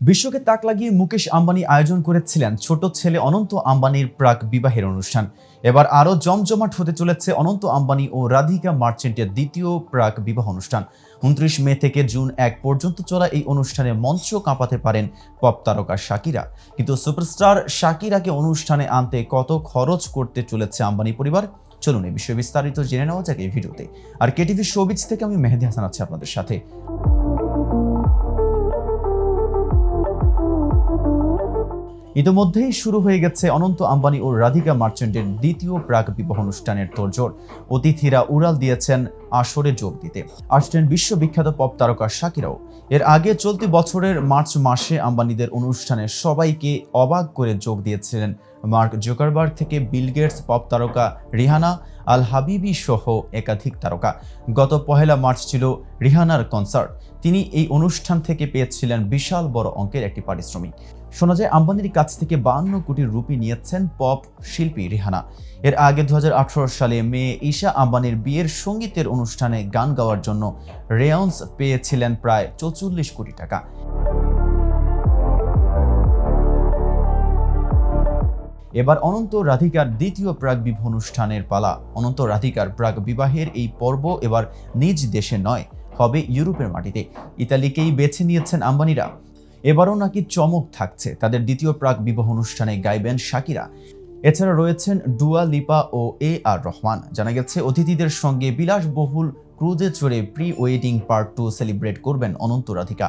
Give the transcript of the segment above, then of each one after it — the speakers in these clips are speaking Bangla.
বিশ্বকে তাক লাগিয়ে মুকেশ আম্বানি আয়োজন করেছিলেন ছোট ছেলে অনন্ত আম্বানির প্রাক বিবাহের অনুষ্ঠান। এবার আরও জমজমাট হতে চলেছে অনন্ত আম্বানি ও রাধিকা মার্চেন্টের দ্বিতীয় প্রাক বিবাহ অনুষ্ঠান। উনত্রিশ মে থেকে জুন এক পর্যন্ত চলা এই অনুষ্ঠানে মঞ্চ কাঁপাতে পারেন পপ তারকা শাকিরা। কিন্তু সুপারস্টার শাকিরাকে অনুষ্ঠানে আনতে কত খরচ করতে চলেছে আম্বানি পরিবার? চলুন এই বিষয়ে বিস্তারিত জেনে নেওয়া যাক এই ভিডিওতে। আর কেটিভি শোবিজ থেকে আমি মেহেদি হাসান আছি আপনাদের সাথে। ইতিমধ্যেই শুরু হয়ে গেছে অনন্ত আম্বানি ও রাধিকা মার্চেন্টের দ্বিতীয় প্রাক বিবাহ অনুষ্ঠানের তোড়জোড়। অতিথিরা উড়াল দিয়েছেন আসরে যোগ দিতে। আসছেন বিশ্ববিখ্যাত পপ তারকা শাকিরাও। এর আগে চলতি বছরের মার্চ মাসে আম্বানিদের অনুষ্ঠানে সবাইকে অবাক করে যোগ দিয়েছিলেন মার্ক জোকারবার্গ থেকে বিল গেটস পপ তারকা রিহানা আল হাবিবি সহ একাধিক তারকা। গত পহেলা মার্চ ছিল রিহানার কনসার্ট। তিনি এই অনুষ্ঠান থেকে পেয়েছিলেন বিশাল বড় অঙ্কের একটি পারিশ্রমিক। শোনা যায়, আম্বানির কাছ থেকে বান্ন কোটি রুপি নিয়েছেন পপ শিল্পী রিহানা। এর আগে দু হাজার আঠারো সালে মেয়ে ঈশা আম্বানির বিয়ের সঙ্গীতের অনুষ্ঠানে গান গাওয়ার জন্য রেয়ন্স পেয়েছিলেন প্রায় চৌচল্লিশ কোটি টাকা। এবার অনন্ত রাধিকার দ্বিতীয় প্রাক বিবাহ অনুষ্ঠানের পালা। অনন্ত রাধিকার প্রাক বিবাহের এই পর্ব এবার নিজ দেশে নয়, হবে ইউরোপের মাটিতে। ইতালিকেই বেছে নিয়েছেন আম্বানিরা। এবারও নাকি চমক থাকছে তাদের দ্বিতীয় প্রাক বিবাহ অনুষ্ঠানে গাইবেন শাকিরা। এছাড়া রয়েছেন ডুয়া লিপা ও এ আর রহমান। জানা গেছে, অতিথিদের সঙ্গে বিলাসবহুল ক্রুজে চড়ে pre wedding part two celebrate করবেন অনন্ত রাধিকা।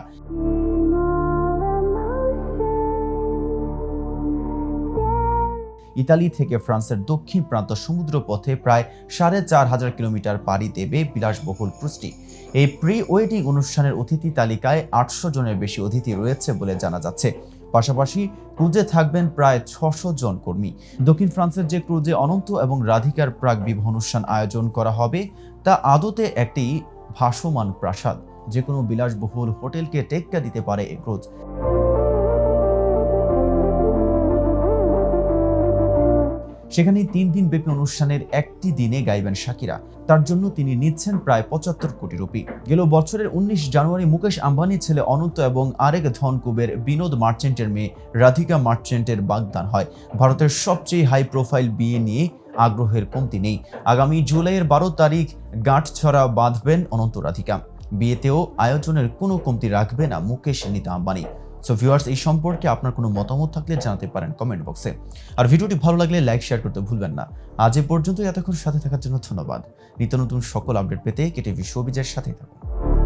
ইতালি থেকে ফ্রান্সের দক্ষিণ প্রান্ত সমুদ্র পথে প্রায় সাড়ে চার হাজার কিলোমিটার পাড়ি দেবে বিলাসবহুল ক্রুজটি এই প্রি ওয়েডিং অনুষ্ঠানের অতিথি তালিকায় আটশো জনের বেশি অতিথি রয়েছে বলে জানা যাচ্ছে। পাশাপাশি ক্রুজে থাকবেন প্রায় ছশো জন কর্মী। দক্ষিণ ফ্রান্সের যে ক্রুজে অনন্ত এবং রাধিকার প্রাক বিবাহ অনুষ্ঠান আয়োজন করা হবে, তা আদতে একটি ভাসমান প্রাসাদ। যে কোনো বিলাসবহুল হোটেলকে টেক্কা দিতে পারে এই ক্রুজ। সেখানে তিন দিন ব্যাপী অনুষ্ঠানের একটি দিনে গাইবেন শাকিরা তার জন্য তিনি নিচ্ছেন প্রায় পঁচাত্তর কোটি রুপি। গেল বছরের উনিশ জানুয়ারি মুকেশ আম্বানির ছেলে অনন্ত এবং আরেক ধনকুবের বিনোদ মার্চেন্টের মেয়ে রাধিকা মার্চেন্টের বাগদান হয়। ভারতের সবচেয়ে হাই প্রোফাইল বিয়ে নিয়ে আগ্রহের কমতি নেই। আগামী জুলাইয়ের বারো তারিখ গাঁটছড়া বাঁধবেন অনন্ত রাধিকা। বিয়েতেও আয়োজনের কোনো কমতি রাখবে না মুকেশ, নিতা আম্বানি। সো ভিউয়ার্স এই সম্পর্কে আপনার কোনো মতামত থাকলে জানাতে পারেন কমেন্ট বক্সে আর ভিডিওটি ভালো লাগলে লাইক শেয়ার করতে ভুলবেন না। আজ এ পর্যন্ত এতক্ষণ সাথে থাকার জন্য ধন্যবাদ। নিত্য নতুন সকল আপডেট পেতে কেটিভি শোবিজের সাথেই থাকুন।